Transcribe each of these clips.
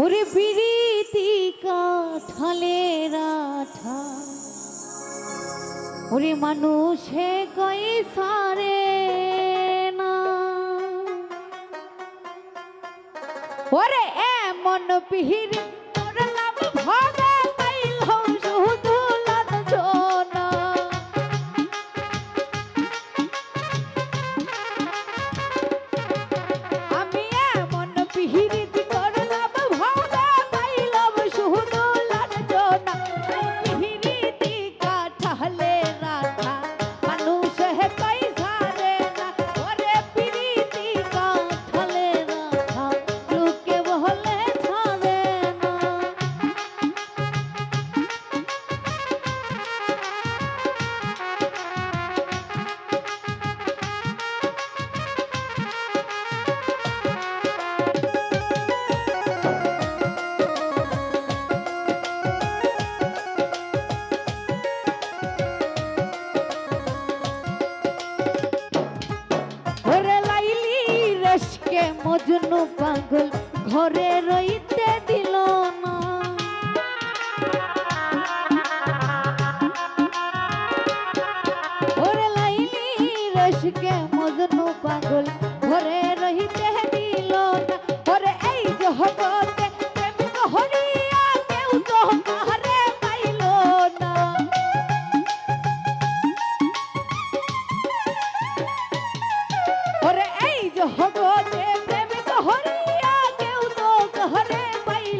ওরে প্রীতি কাঠালের রাঠা। ওরে মানুষে কই সারে না। ওরে এমন পিহির তোর লাভ ভাগ মজনু পাগল ঘরে রইতে দিল না। রসকে মজনু পাগল ঘরে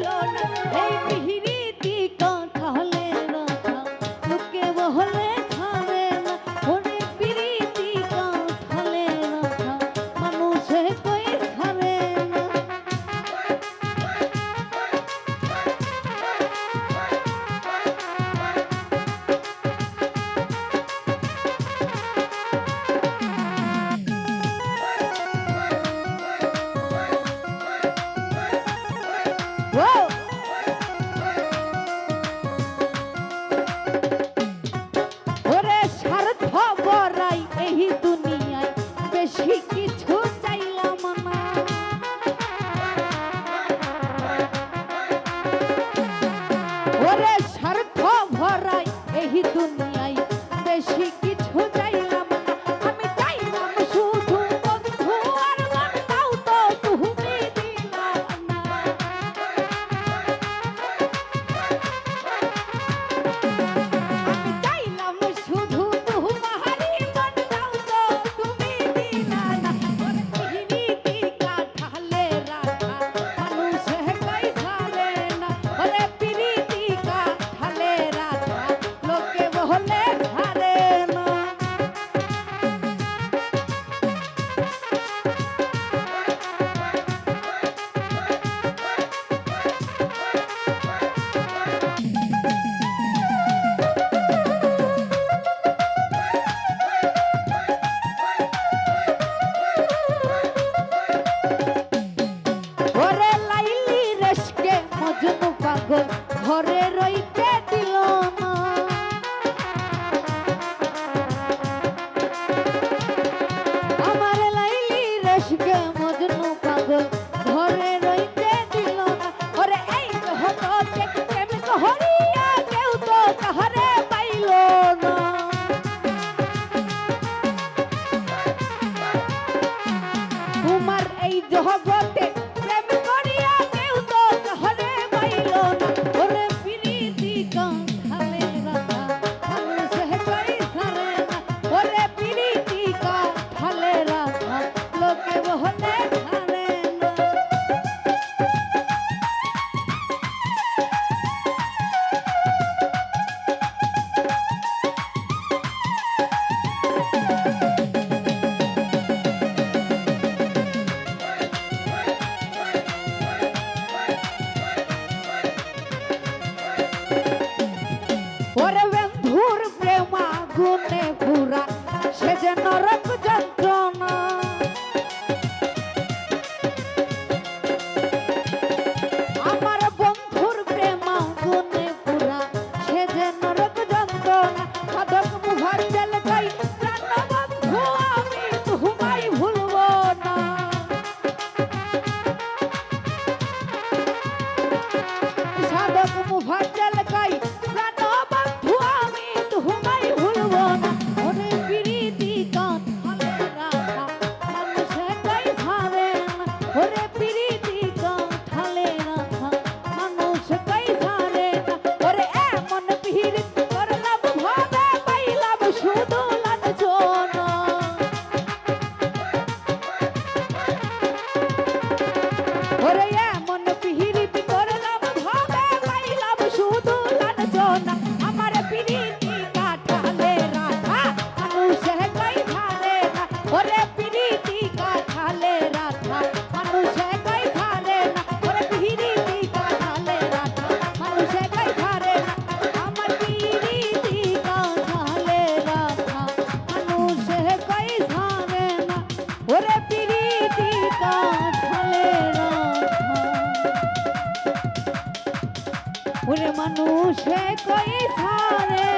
ছিল না ওরে স্বার্থ ভরাই এই দুনিয়া মজনু পাগল ঘরে রইতে দিল না। ওরে এই হত প্রেমিক হরিয়া, কেউ তো কাহারে পাইল না। তোমার এই জহব ওরে মানুষে কই সারে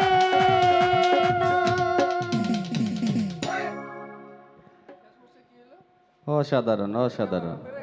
অসাধারণ অসাধারণ।